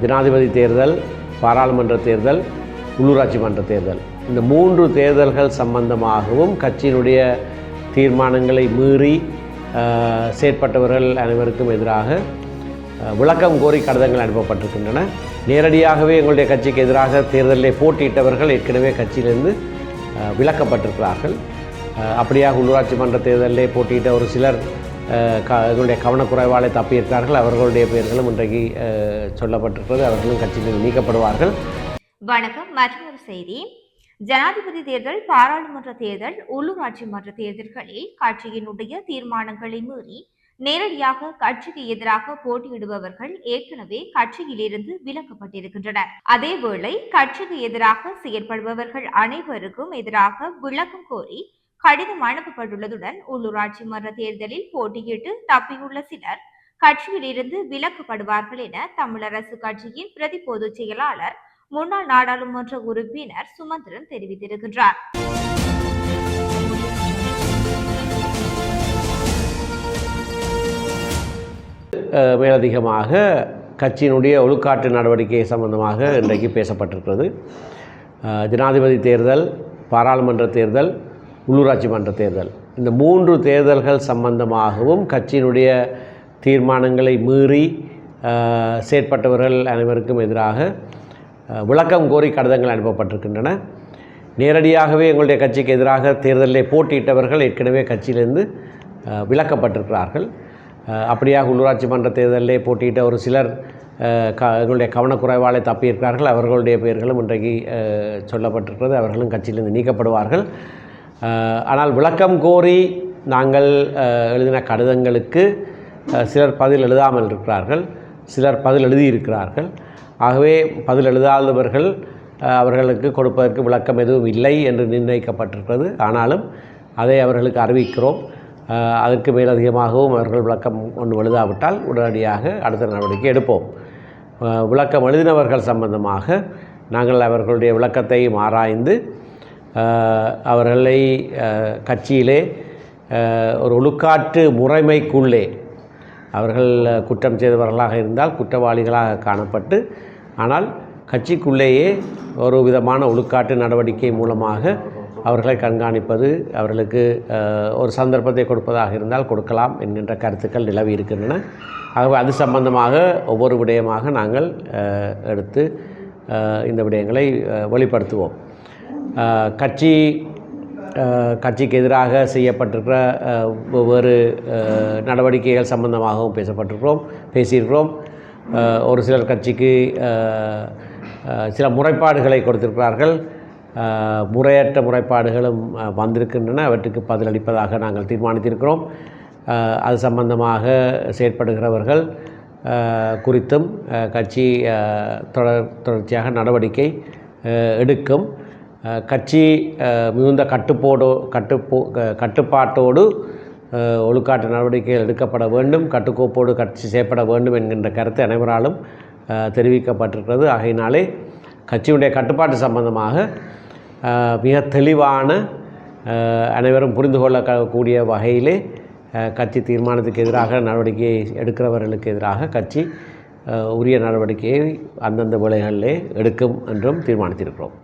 ஜனாதிபதி தேர்தல் பாராளுமன்ற தேர்தல் உள்ளூராட்சி மன்ற தேர்தல். இந்த மூன்று தேர்தல்கள் சம்பந்தமாகவும் கட்சியினுடைய தீர்மானங்களை மீறி செயற்பட்டவர்கள் அனைவருக்கும் எதிராக விளக்கம் கோரி கடிதங்கள் அனுப்பப்பட்டிருக்கின்றன. நேரடியாகவே எங்களுடைய கட்சிக்கு எதிராக தேர்தலில் போட்டியிட்டவர்கள் ஏற்கனவே கட்சியிலிருந்து அஹ், விலக்கப்பட்டிருக்கிறார்கள் அப்படியாக உள்ளூராட்சி மன்ற தேர்தலில் போட்டியிட்ட ஒரு சிலர் க எங்களுடைய கவனக்குறைவாலே தப்பியிருக்கிறார்கள். அவர்களுடைய பெயர்களும் இன்றைக்கு சொல்லப்பட்டிருக்கிறது. அவர்களும் கட்சியிலிருந்து நீக்கப்படுவார்கள். வணக்கம். மற்றொரு செய்தி. ஜனாதிபதி தேர்தல் பாராளுமன்ற தேர்தல் உள்ளூராட்சி மன்ற தேர்தல்களில் கட்சியினுடைய தீர்மானங்களை மீறி நேரடியாக கட்சிக்கு எதிராக போட்டியிடுபவர்கள் ஏற்கனவே கட்சியிலிருந்து விலக்கப்பட்டிருக்கின்றனர். அதேவேளை கட்சிக்கு எதிராக செயற்படுபவர்கள் அனைவருக்கும் எதிராக விளக்கம் கோரி கடிதம் அனுப்பப்பட்டுள்ளதுடன் உள்ளூராட்சி மன்ற தேர்தலில் போட்டியிட்டு தப்பியுள்ள சிலர் கட்சியிலிருந்து விலக்கப்படுவார்கள் என தமிழரசு கட்சியின் பிரதி பொதுச் செயலாளர் முன்னாள் நாடாளுமன்ற உறுப்பினர் சுமந்திரன் தெரிவித்திருக்கின்றார். மேலதிகமாக கட்சியினுடைய ஒழுக்காட்டு நடவடிக்கை சம்பந்தமாக இன்றைக்கு பேசப்பட்டிருக்கிறது. ஜனாதிபதி தேர்தல் பாராளுமன்ற தேர்தல் உள்ளூராட்சி மன்ற தேர்தல். இந்த மூன்று தேர்தல்கள் சம்பந்தமாகவும் கட்சியினுடைய தீர்மானங்களை மீறி செயற்பட்டவர்கள் அனைவருக்கும் எதிராக விளக்கம் கோரி கடிதங்கள் அனுப்பப்பட்டிருக்கின்றன. நேரடியாகவே எங்களுடைய கட்சிக்கு எதிராக தேர்தலில் போட்டியிட்டவர்கள் ஏற்கனவே கட்சியிலிருந்து விளக்கப்பட்டிருக்கிறார்கள். விலக்கப்பட்டிருக்கிறார்கள் அப்படியாக உள்ளூராட்சி மன்ற தேர்தலில் போட்டியிட்ட ஒரு சிலர் க எங்களுடைய கவனக்குறைவாலே தப்பியிருக்கிறார்கள். அவர்களுடைய பெயர்களும் இன்றைக்கு சொல்லப்பட்டிருக்கிறது. அவர்களும் கட்சியிலிருந்து நீக்கப்படுவார்கள். ஆனால் விளக்கம் கோரி நாங்கள் எழுதின கடிதங்களுக்கு சிலர் பதில் எழுதாமல் இருக்கிறார்கள் சிலர் பதில் எழுதியிருக்கிறார்கள். ஆகவே பதில் எழுதாதவர்கள் அவர்களுக்கு கொடுப்பதற்கு விளக்கம் எதுவும் இல்லை என்று நிர்ணயிக்கப்பட்டிருக்கிறது. ஆனாலும் அதை அவர்களுக்கு அறிவிக்கிறோம். அதற்கு மேலதிகமாகவும் அவர்கள் விளக்கம் ஒன்று எழுதாவிட்டால் உடனடியாக அடுத்த நடவடிக்கை எடுப்போம். விளக்கம் எழுதினவர்கள் சம்பந்தமாக நாங்கள் அவர்களுடைய விளக்கத்தையும் ஆராய்ந்து அவர்களை கட்சியிலே ஒரு ஒழுக்காற்று முறைமைக்குள்ளே அவர்கள் குற்றம் செய்தவர்களாக இருந்தால் குற்றவாளிகளாக காணப்பட்டு ஆனால் கட்சிக்குள்ளேயே ஒரு விதமான ஒழுக்காட்டு நடவடிக்கை மூலமாக அவர்களை கண்காணிப்பது அவர்களுக்கு ஒரு சந்தர்ப்பத்தை கொடுப்பதாக இருந்தால் கொடுக்கலாம் என்கின்ற கருத்துக்கள் நிலவி இருக்கின்றன. ஆகவே அது சம்பந்தமாக ஒவ்வொரு விடயமாக நாங்கள் எடுத்து இந்த விடயங்களை வெளிப்படுத்துவோம். கட்சி கட்சிக்கு எதிராக செய்யப்பட்டிருக்கிற ஒவ்வொரு வெவ்வேறு நடவடிக்கைகள் சம்பந்தமாகவும் பேசப்பட்டிருக்கிறோம் பேசியிருக்கிறோம். ஒரு சிலர் கட்சிக்கு சில முறைப்பாடுகளை கொடுத்திருக்கிறார்கள். முறையற்ற முறைப்பாடுகளும் வந்திருக்கின்றன. அவற்றுக்கு பதிலளிப்பதாக நாங்கள் தீர்மானித்திருக்கிறோம். அது சம்பந்தமாக செயற்படுகிறவர்கள் குறித்தும் கட்சி தொடர் தொடர்ச்சியாக நடவடிக்கை எடுக்கும். கட்சி மிகுந்த கட்டுப்போடு கட்டுப்போ கட்டுப்பாட்டோடு ஒழுக்காட்டு நடவடிக்கைகள் எடுக்கப்பட வேண்டும் கட்டுக்கோப்போடு கட்சி செய்யப்பட வேண்டும் என்கின்ற கருத்து அனைவராலும் தெரிவிக்கப்பட்டிருக்கிறது. ஆகையினாலே கட்சியுடைய கட்டுப்பாட்டு சம்பந்தமாக மிக தெளிவான அனைவரும் புரிந்து கொள்ளக்கூடிய வகையிலே கட்சி தீர்மானத்துக்கு எதிராக நடவடிக்கையை எடுக்கிறவர்களுக்கு எதிராக கட்சி உரிய நடவடிக்கையை அந்தந்த விலைகளிலே எடுக்கும் என்றும் தீர்மானித்திருக்கிறோம்.